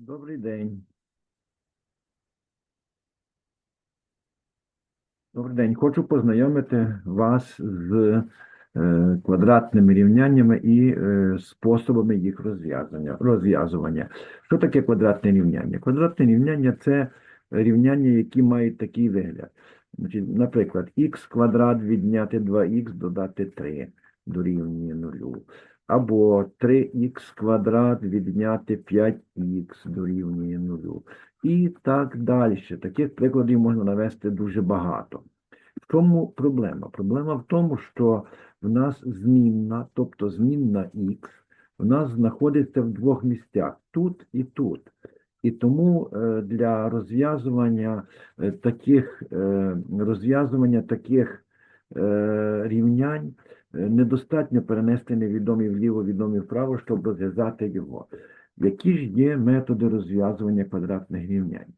Добрий день. Добрий день. Хочу познайомити вас з е, квадратними рівняннями і е, способами їх розв'язування. Що таке квадратне рівняння? Квадратне рівняння це рівняння, які мають такий вигляд. Наприклад, х квадрат відняти 2х додати 3 дорівнює нулю. Або 3х квадрат відняти 5х дорівнює нулю. І так далі. Таких прикладів можна навести дуже багато. В чому проблема? Проблема в тому, що в нас змінна, тобто змінна х, в нас знаходиться в двох місцях тут і тут. І тому е, для розв'язування е, таких, е, розв'язування таких рівнянь недостатньо перенести невідомі вліво, відомі вправо, щоб розв'язати його. Які ж є методи розв'язування квадратних рівнянь?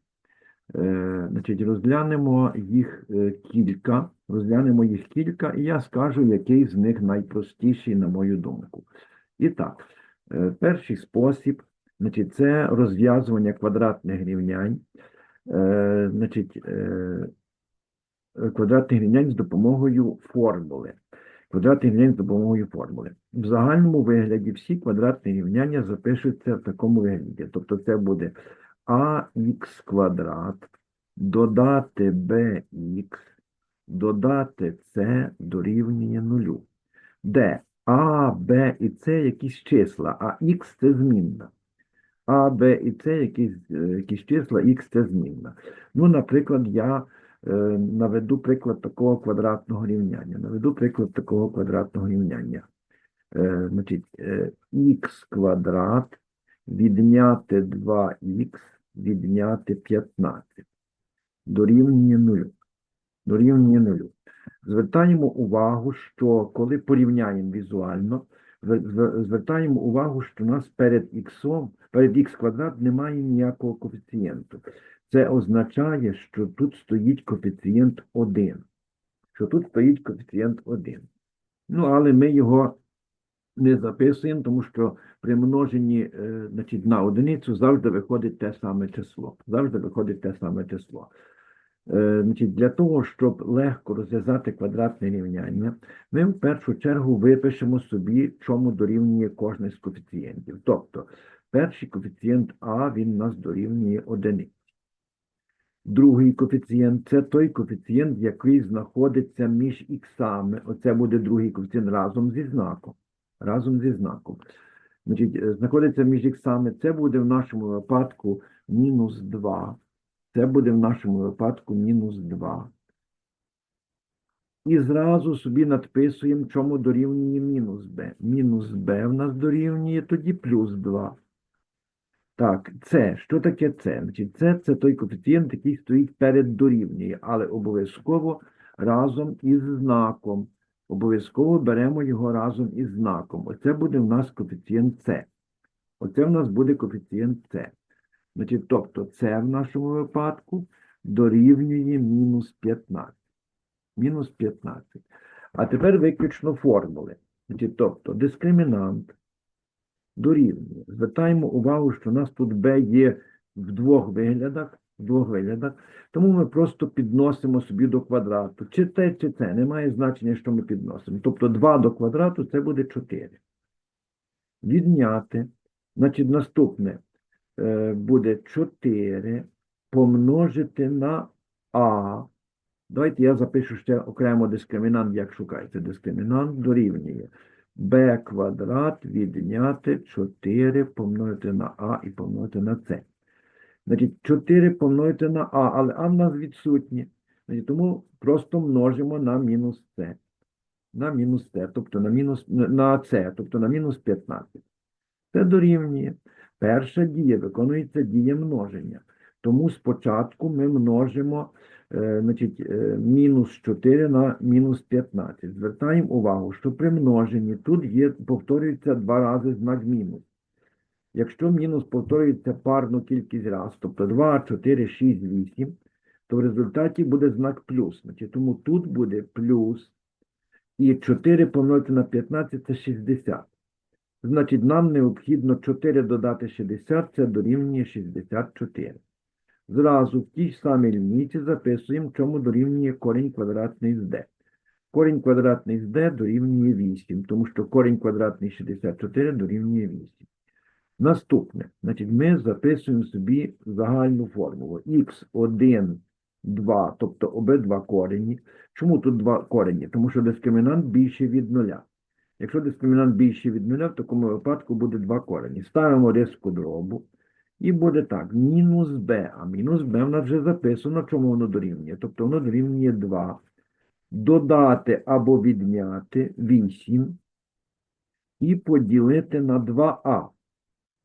Е, Значить, розглянемо їх е, кілька, розглянемо їх кілька, і я скажу, який з них найпростіший, на мою думку. І так, е, перший спосіб, значить, це розв'язування квадратних рівнянь. Е, Значить, е, квадратних рівнянь з допомогою формули. Квадратний рівнянь з допомогою формули. В загальному вигляді всі квадратні рівняння запишуться в такому вигляді. Тобто це буде ах квадрат додати bx додати c дорівнює нулю. Де а, б і с якісь числа, а х це змінна. А, Б і С якісь, е, якісь числа, х це змінна. Ну, наприклад, я наведу приклад такого квадратного рівняння. Наведу приклад такого квадратного рівняння. Е, значить, е, х квадрат відняти 2х відняти 15 дорівнює нулю. Дорівнює нулю. Звертаємо увагу, що коли порівняємо візуально, звер- звер- звертаємо увагу, що у нас перед х, перед х квадрат немає ніякого коефіцієнту. Це означає, що тут стоїть коефіцієнт 1. Що тут стоїть коефіцієнт 1. Ну, але ми його не записуємо, тому що при множенні е, значить, на одиницю завжди виходить те саме число. Завжди виходить те саме число. Е, Значить, для того, щоб легко розв'язати квадратне рівняння, ми в першу чергу випишемо собі, чому дорівнює кожний з коефіцієнтів. Тобто, перший коефіцієнт А, він нас дорівнює одиниці. Другий коефіцієнт це той коефіцієнт, який знаходиться між іксами. Оце буде другий коефіцієнт разом зі знаком. Разом зі знаком. Значить, е, знаходиться між іксами. Це буде в нашому випадку мінус 2. Це буде в нашому випадку мінус 2. І зразу собі надписуємо, чому дорівнює мінус b. Мінус b в нас дорівнює тоді плюс 2. Так, це, що таке це? Значить, це, це той коефіцієнт, який стоїть перед дорівнює, але обов'язково разом із знаком. Обов'язково беремо його разом із знаком. Оце буде в нас коефіцієнт С. Оце в нас буде коефіцієнт С. Значить, тобто це в нашому випадку дорівнює мінус 15. Мінус 15. А тепер виключно формули. Значить, тобто дискримінант дорівнює. Звертаємо увагу, що у нас тут b є в двох виглядах, в двох виглядах, тому ми просто підносимо собі до квадрату. Чи те, чи це, немає значення, що ми підносимо. Тобто 2 до квадрату це буде 4. Відняти. Значить, наступне е, буде 4 помножити на а. Давайте я запишу ще окремо дискримінант, як шукається. Дискримінант дорівнює b квадрат відняти 4 помножити на а і помножити на c. Значить, 4 помножити на а, але а в нас відсутні. Значить, тому просто множимо на мінус c. На мінус c, тобто на мінус на c, тобто на мінус 15. Це дорівнює. Перша дія виконується дія множення. Тому спочатку ми множимо значить, е, мінус 4 на мінус 15. Звертаємо увагу, що при множенні тут є, повторюється два рази знак мінус. Якщо мінус повторюється парну кількість раз, тобто 2, 4, 6, 8, то в результаті буде знак плюс. Значить, тому тут буде плюс і 4 помножити на 15 це 60. Значить, нам необхідно 4 додати 60, це дорівнює 64. Зразу в тій самій лінійці записуємо, чому дорівнює корінь квадратний з d. Корінь квадратний з d дорівнює 8, тому що корінь квадратний 64 дорівнює 8. Наступне, значить, ми записуємо собі загальну формулу. х1, 2, тобто обидва корені. Чому тут два корені? Тому що дискримінант більше від нуля. Якщо дискримінант більше від нуля, в такому випадку буде два корені. Ставимо риску дробу. І буде так, мінус b, а мінус b в нас вже записано, чому воно дорівнює. Тобто воно дорівнює 2. Додати або відняти 8 і поділити на 2а.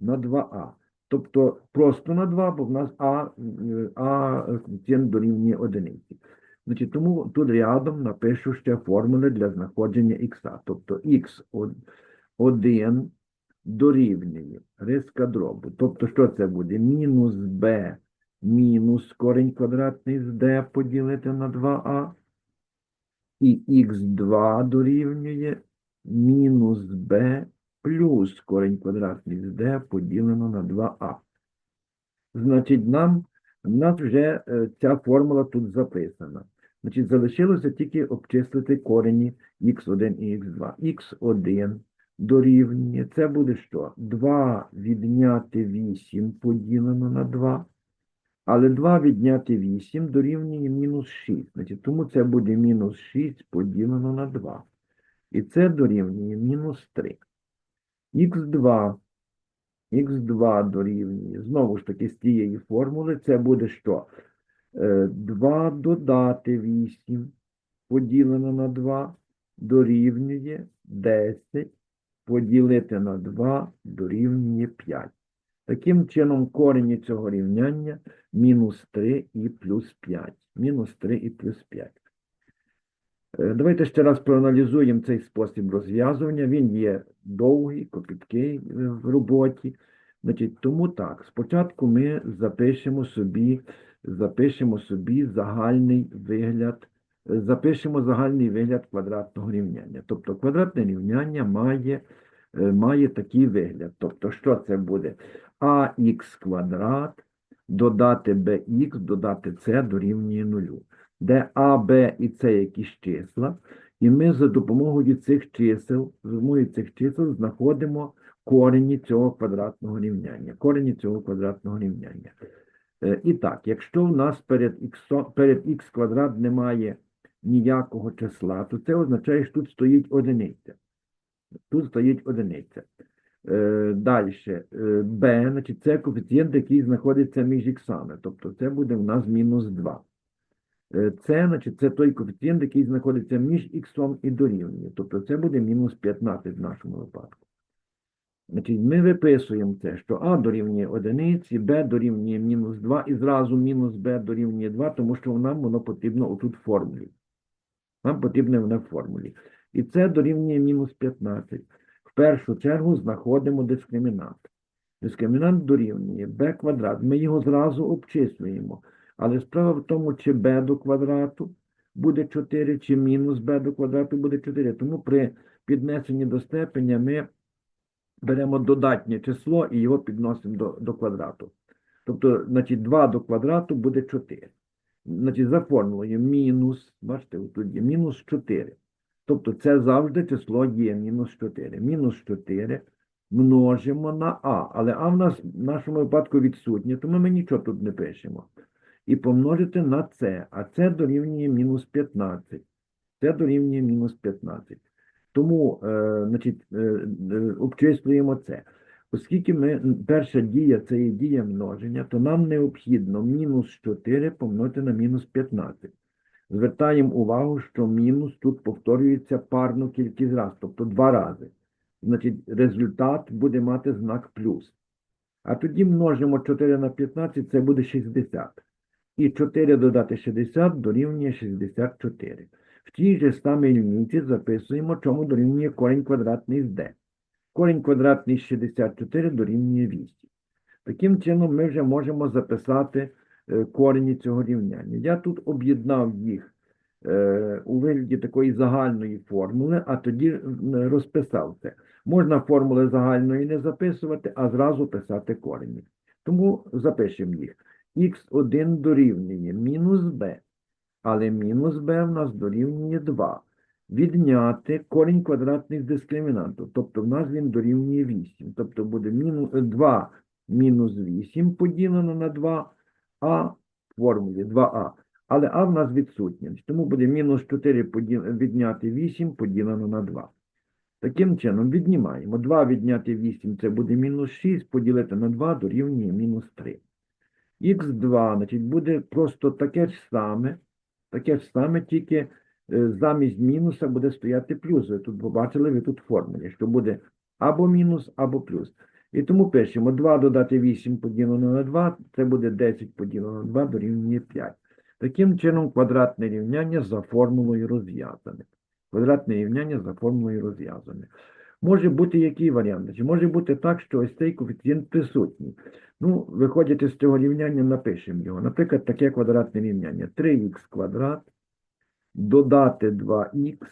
На 2а. Тобто просто на 2, бо в нас а, а коефіцієнт дорівнює одиниці. Значить, тому тут рядом напишу ще формули для знаходження х. Тобто х1 дорівнює риска дробу. Тобто, що це буде? Мінус b мінус корінь квадратний з d поділити на 2а. І х2 дорівнює мінус b плюс корінь квадратний з d поділено на 2а. Значить, нам, в нас вже е, ця формула тут записана. Значить, залишилося тільки обчислити корені х1 і х2. х1 дорівнює, це буде що? 2 відняти 8 поділено на 2. Але 2 відняти 8 дорівнює мінус 6. Значить, тому це буде мінус 6 поділено на 2. І це дорівнює мінус 3. х2. х2 дорівнює. Знову ж таки, з тієї формули це буде що? Е, 2 додати 8 поділено на 2 дорівнює 10 поділити на 2 дорівнює 5. Таким чином, корені цього рівняння мінус 3 і плюс 5. Мінус 3 і плюс 5. Е, Давайте ще раз проаналізуємо цей спосіб розв'язування. Він є довгий, копіткий е, в роботі. Значить, тому так, спочатку ми запишемо собі, запишемо собі загальний вигляд, запишемо загальний вигляд квадратного рівняння. Тобто квадратне рівняння має, е, має такий вигляд. Тобто, що це буде? ах квадрат додати bx, додати c дорівнює нулю де А, Б і С якісь числа, і ми за допомогою цих чисел, за допомогою цих чисел знаходимо корені цього квадратного рівняння. Корені цього квадратного рівняння. Е, І так, якщо в нас перед х, перед квадрат немає ніякого числа, то це означає, що тут стоїть одиниця. Тут стоїть одиниця. Е, Далі, b, значить, це коефіцієнт, який знаходиться між іксами. Тобто це буде в нас мінус 2. Е, Це, значить, це той коефіцієнт, який знаходиться між х і дорівнює. Тобто це буде мінус 15 в нашому випадку. Значить, ми виписуємо це, що А дорівнює одиниці, Б дорівнює мінус 2 і зразу мінус Б дорівнює 2, тому що нам воно потрібно отут формулі. Нам потрібно воно в формулі. І це дорівнює мінус 15. В першу чергу знаходимо дискримінант. Дискримінант дорівнює b квадрат. Ми його зразу обчислюємо. Але справа в тому, чи b до квадрату буде 4, чи мінус b до квадрату буде 4. Тому при піднесенні до степеня ми беремо додатнє число і його підносимо до, до квадрату. Тобто, значить, 2 до квадрату буде 4. Значить, за формулою мінус, бачите, тут є мінус 4. Тобто це завжди число є мінус 4. Мінус 4 множимо на а. Але а в нас в нашому випадку відсутнє, тому ми нічого тут не пишемо і помножити на це, а це дорівнює мінус 15. Це дорівнює мінус 15. Тому е, значить, е, е, обчислюємо це. Оскільки ми, перша дія це є дія множення, то нам необхідно мінус 4 помножити на мінус 15. Звертаємо увагу, що мінус тут повторюється парну кількість раз, тобто два рази. Значить, результат буде мати знак плюс. А тоді множимо 4 на 15, це буде 60. І 4 додати 60 дорівнює 64. В тій же самій лінійці записуємо, чому дорівнює корінь квадратний з d. Корінь квадратний 64 дорівнює 8. Таким чином, ми вже можемо записати е, корені цього рівняння. Я тут об'єднав їх е, у вигляді такої загальної формули, а тоді е, розписав це. Можна формули загальної не записувати, а зразу писати корені. Тому запишемо їх. х1 дорівнює мінус b, але мінус b в нас дорівнює 2. Відняти корінь квадратних дискримінанту, тобто в нас він дорівнює 8. Тобто буде 2 мінус 8 поділено на 2, а в формулі 2а. Але а в нас відсутнє. Тому буде мінус 4 поділ- відняти 8 поділено на 2. Таким чином віднімаємо. 2 відняти 8 це буде мінус 6, поділити на 2 дорівнює мінус 3. Х2, значить, буде просто таке ж саме, таке ж саме, тільки замість мінуса буде стояти плюс. Ви тут побачили, ви тут формулі, що буде або мінус, або плюс. І тому пишемо 2 додати 8 поділено на 2, це буде 10 поділено на 2 дорівнює 5. Таким чином, квадратне рівняння за формулою розв'язане. Квадратне рівняння за формулою розв'язане. Може бути який варіант? Чи може бути так, що ось цей коефіцієнт присутній? Ну, виходячи з цього рівняння, напишемо його. Наприклад, таке квадратне рівняння. 3х квадрат, додати 2х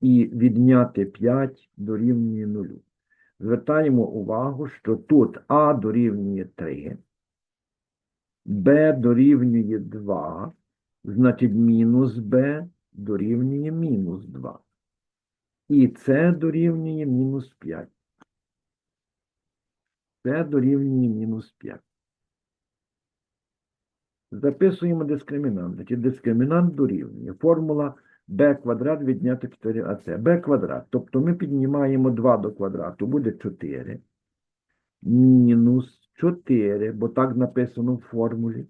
і відняти 5 дорівнює 0. Звертаємо увагу, що тут а дорівнює 3, b дорівнює 2, значить мінус b дорівнює мінус 2. І це дорівнює мінус 5. Це дорівнює мінус 5. Записуємо дискримінант. Значить, дискримінант дорівнює. Формула b квадрат відняти 4ac. b квадрат. Тобто ми піднімаємо 2 до квадрату, буде 4. Мінус 4, бо так написано в формулі.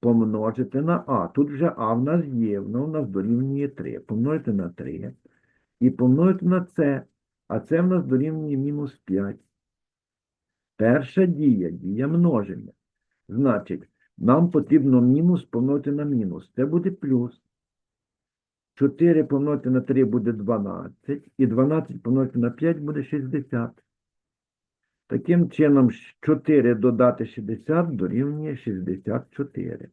Помножити на а. Тут вже а в нас є, воно в нас дорівнює 3. Помножити на 3. І помножити на це. А це в нас дорівнює мінус 5. Перша дія, дія множення. Значить, нам потрібно мінус помножити на мінус. Це буде плюс. 4 помножити на 3 буде 12. І 12 помножити на 5 буде 60. Таким чином, 4 додати 60 дорівнює 64.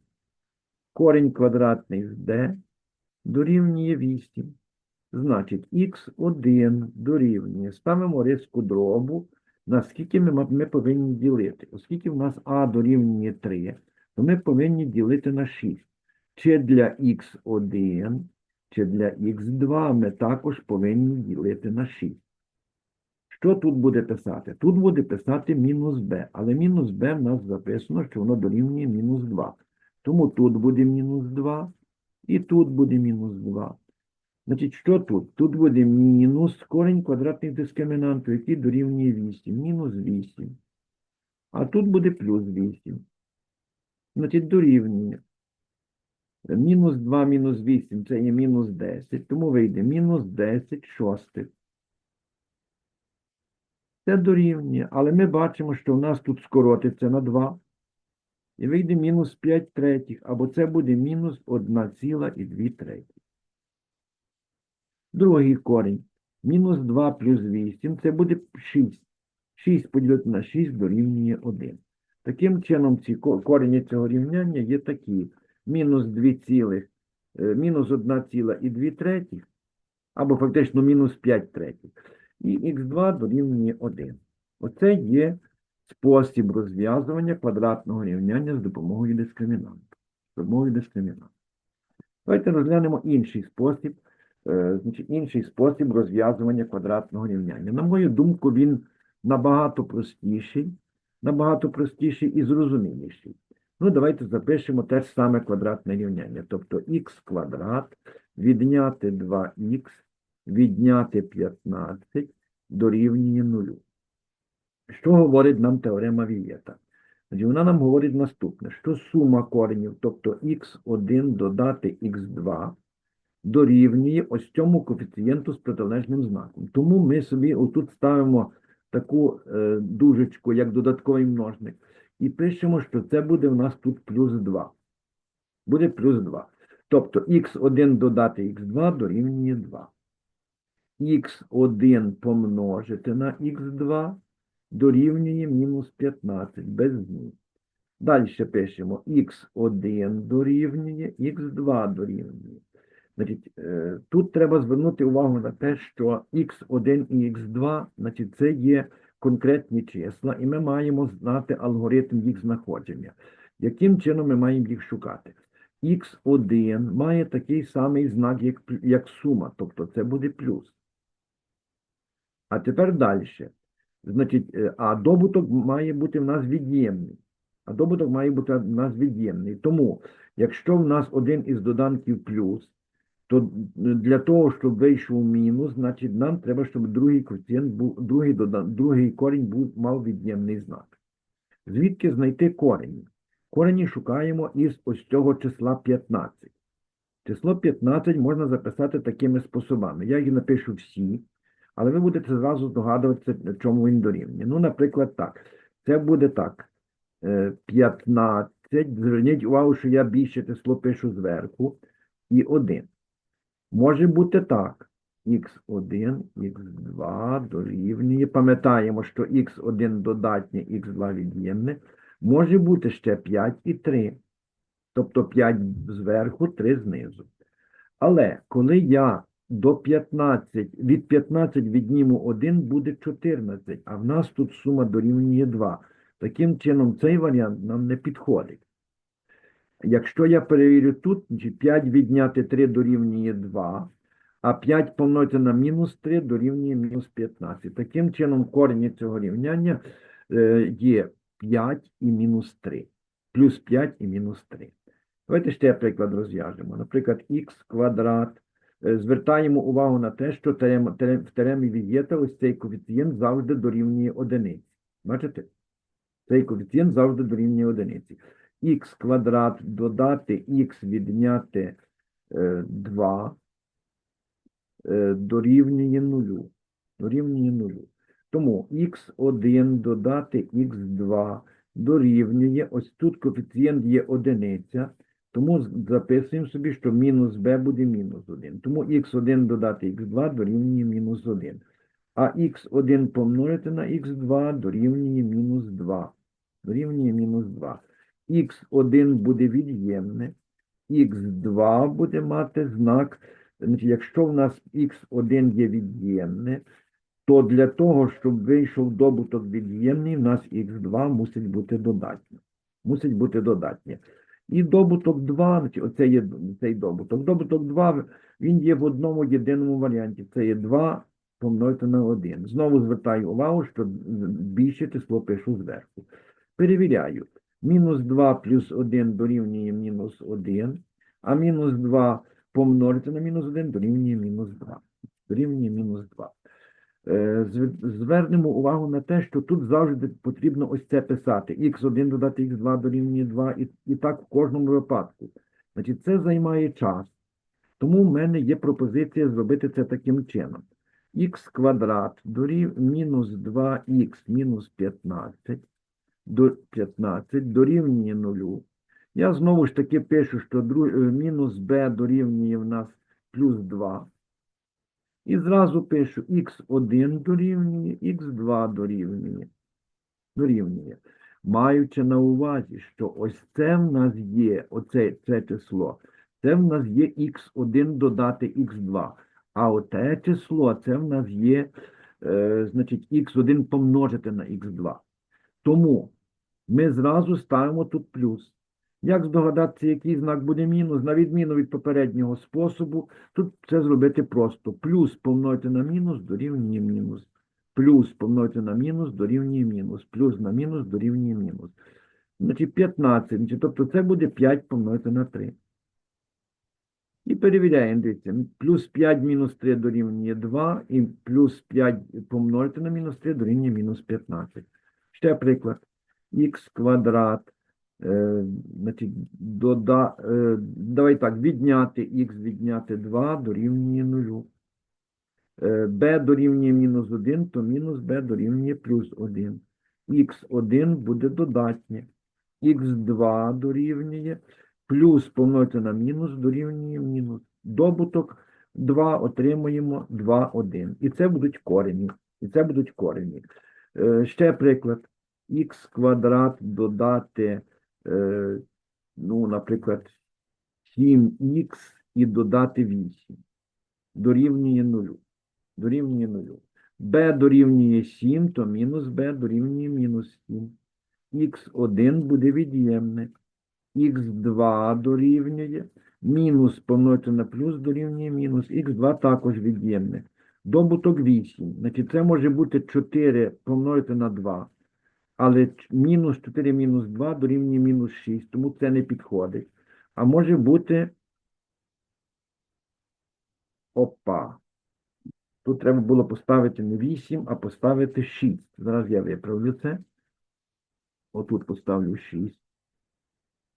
Корінь квадратний з d дорівнює 8. Значить, х1 дорівнює. Ставимо риску дробу. Наскільки ми, ми повинні ділити? Оскільки в нас а дорівнює 3, то ми повинні ділити на 6. Чи для х1, чи для х2 ми також повинні ділити на 6. Що тут буде писати? Тут буде писати мінус b, але мінус b в нас записано, що воно дорівнює мінус 2. Тому тут буде мінус 2, і тут буде мінус 2. Значить, що тут? Тут буде мінус корінь квадратних дискримінанту, який дорівнює 8, мінус 8. А тут буде плюс 8. Значить, дорівнює. Мінус 2 мінус 8 це є мінус 10, тому вийде мінус 10 шостих. Це дорівнює, але ми бачимо, що в нас тут скоротиться на 2. І вийде мінус 5 третіх, або це буде мінус 1,2 третіх. Другий корінь. Мінус 2 плюс 8, це буде 6. 6 поділити на 6 дорівнює 1. Таким чином, ці ко- корені цього рівняння є такі. Мінус 2 цілих, е, мінус 1,2 третіх, або фактично мінус 5 третіх. І х2 дорівнює 1. Оце є спосіб розв'язування квадратного рівняння з допомогою дискримінанту. З допомогою дискримінанту. Давайте розглянемо інший спосіб, е, значить, інший спосіб розв'язування квадратного рівняння. На мою думку, він набагато простіший, набагато простіший і зрозуміліший. Ну, давайте запишемо те ж саме квадратне рівняння. Тобто х квадрат відняти 2х, відняти 15 дорівнює 0. Що говорить нам теорема Вієта? Вона нам говорить наступне, що сума коренів, тобто х1 додати х2, дорівнює ось цьому коефіцієнту з протилежним знаком. Тому ми собі отут ставимо таку е, дужечку, як додатковий множник, і пишемо, що це буде в нас тут плюс 2. Буде плюс 2. Тобто х1 додати х2 дорівнює 2. х1 помножити на х2 дорівнює мінус 15 без змін. Далі пишемо х1 дорівнює, х2 дорівнює. Значить, е, тут треба звернути увагу на те, що x1 і x2, значить, це є конкретні числа, і ми маємо знати алгоритм їх знаходження. Яким чином ми маємо їх шукати? x1 має такий самий знак, як, як сума, тобто це буде плюс. А тепер далі. Значить, е, а добуток має бути в нас від'ємний. А добуток має бути в нас від'ємний. Тому, якщо в нас один із доданків плюс, то для того, щоб вийшов мінус, значить нам треба, щоб другий коефіцієнт був, другий, додан, другий корінь був, мав від'ємний знак. Звідки знайти корені? Корені шукаємо із ось цього числа 15. Число 15 можна записати такими способами. Я їх напишу всі, але ви будете зразу здогадуватися, чому він дорівнює. Ну, наприклад, так. Це буде так. Е, 15. Зверніть увагу, що я більше число пишу зверху. І 1. Може бути так. х1, х2 дорівнює. Пам'ятаємо, що х1 додатнє, х2 від'ємне. Може бути ще 5 і 3. Тобто 5 зверху, 3 знизу. Але коли я до 15, від 15 відніму 1, буде 14, а в нас тут сума дорівнює 2. Таким чином, цей варіант нам не підходить. Якщо я перевірю тут, значить 5 відняти 3 дорівнює 2, а 5 помножити на мінус 3 дорівнює мінус 15. Таким чином, корені цього рівняння е, є 5 і мінус 3. Плюс 5 і мінус 3. Давайте ще приклад розв'яжемо. Наприклад, х квадрат. Е, Звертаємо увагу на те, що в теремі Вієта ось цей коефіцієнт завжди дорівнює одиниці. Бачите? Цей коефіцієнт завжди дорівнює одиниці. Х квадрат додати х відняти е, 2 е, дорівнює нулю. Дорівнює нулю. Тому х1 додати х2 дорівнює, ось тут коефіцієнт є одиниця, тому записуємо собі, що мінус b буде мінус 1. Тому х1 додати х2 дорівнює мінус 1. А х1 помножити на х2 дорівнює мінус 2. Дорівнює мінус 2. Х1 буде від'ємне, х2 буде мати знак. Значить, якщо в нас х1 є від'ємне, то для того, щоб вийшов добуток від'ємний, в нас х2 мусить бути додатнє. Мусить бути додатнє. І добуток 2, значить, оце є цей добуток. Добуток 2, він є в одному єдиному варіанті. Це є 2 помножити на 1. Знову звертаю увагу, що більше число пишу зверху. Перевіряю. Мінус 2 плюс 1 дорівнює мінус 1, а мінус 2 помножити на мінус 1 дорівнює мінус 2. Дорівнює мінус 2. Е, Звернемо увагу на те, що тут завжди потрібно ось це писати. х1 додати х2 дорівнює 2, і, і так в кожному випадку. Значить, це займає час. Тому в мене є пропозиція зробити це таким чином. х квадрат дорів мінус 2х мінус 15 до 15 дорівнює 0. Я знову ж таки пишу, що е, мінус b дорівнює в нас плюс 2. І зразу пишу х1 дорівнює, х2 дорівнює. Дорівнює. Маючи на увазі, що ось це в нас є, оце це число, це в нас є х1 додати х2. А оте число, це в нас є, е, значить, х1 помножити на х2. Тому ми зразу ставимо тут плюс. Як здогадатися, який знак буде мінус? На відміну від попереднього способу, тут це зробити просто. Плюс помножити на мінус дорівнює мінус. Плюс помножити на мінус дорівнює мінус. Плюс на мінус дорівнює мінус. Значить, 15. Тобто це буде 5 помножити на 3. І перевіряємо, дивіться, плюс 5 мінус 3 дорівнює 2, і плюс 5 помножити на мінус 3 дорівнює мінус 15. Ще приклад. Х квадрат, е, значить, дода, е, давай так, відняти х відняти 2 дорівнює 0. Е, b дорівнює мінус 1, то мінус b дорівнює плюс 1. х1 буде додатнє. х2 дорівнює, плюс помножити на мінус дорівнює мінус. Добуток 2 отримуємо 2, 1. І це будуть корені. І це будуть корені. Е, ще приклад. Х квадрат додати, е, ну, наприклад, 7х і додати 8. Дорівнює 0. Дорівнює 0. b дорівнює 7, то мінус b дорівнює мінус 7. х1 буде від'ємне. х2 дорівнює. Мінус помножити на плюс дорівнює мінус. х2 також від'ємне. Добуток 8. Значить, це може бути 4 помножити на 2. Але мінус 4 мінус 2 дорівнює мінус 6, тому це не підходить. А може бути опа. Тут треба було поставити не 8, а поставити 6. Зараз я виправлю це. Отут поставлю 6.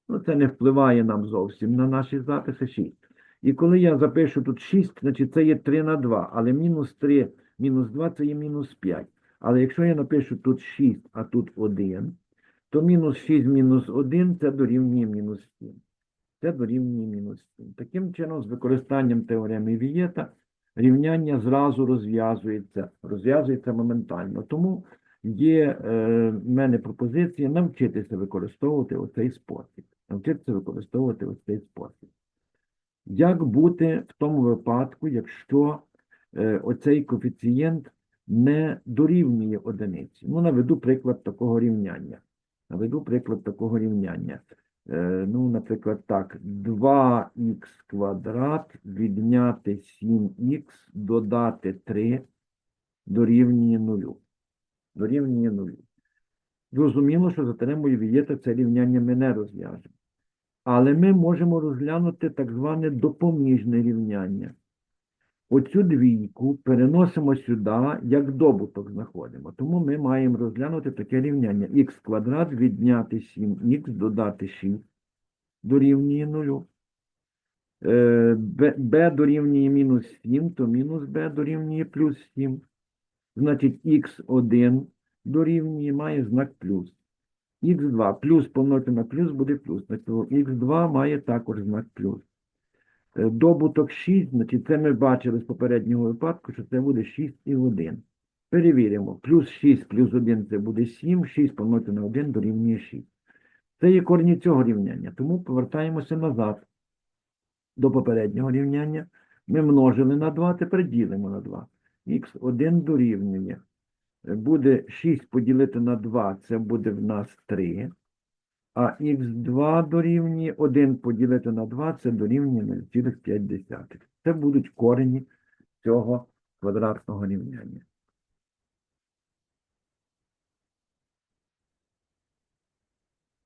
Ну, це не впливає нам зовсім на наші записи 6. І коли я запишу тут 6, значить це є 3 на 2, але мінус 3, мінус 2 це є мінус 5. Але якщо я напишу тут 6, а тут 1, то мінус 6 мінус 1 це дорівнює мінус 7. Це дорівнює мінус 7. Таким чином, з використанням теореми Вієта, рівняння зразу розв'язується, розв'язується моментально. Тому є е, в мене пропозиція навчитися використовувати оцей спосіб. Навчитися використовувати оцей спосіб. Як бути в тому випадку, якщо е, оцей коефіцієнт не дорівнює одиниці? Ну, наведу приклад такого рівняння. Наведу приклад такого рівняння. Е, ну, наприклад, так, 2х квадрат відняти 7х, додати 3 дорівнює 0. Дорівнює 0. Зрозуміло, що за теоремою Вієта це рівняння ми не розв'яжемо. Але ми можемо розглянути так зване допоміжне рівняння. Оцю двійку переносимо сюди, як добуток знаходимо. Тому ми маємо розглянути таке рівняння. х квадрат відняти 7х, додати 6 дорівнює 0. Е, b, b дорівнює мінус 7, то мінус b дорівнює плюс 7. Значить, х1 дорівнює, має знак плюс. х2 плюс помножити на плюс буде плюс. Значить, х2 має також знак плюс. Е, Добуток 6, значить, це ми бачили з попереднього випадку, що це буде 6 і 1. Перевіримо. Плюс 6 плюс 1 це буде 7, 6 помножити на 1 дорівнює 6. Це є корені цього рівняння. Тому повертаємося назад до попереднього рівняння. Ми множили на 2, тепер ділимо на 2. х1 дорівнює. Буде 6 поділити на 2, це буде в нас 3. А х2 дорівнює 1 поділити на 2, це дорівнює 0,5. Це будуть корені цього квадратного рівняння.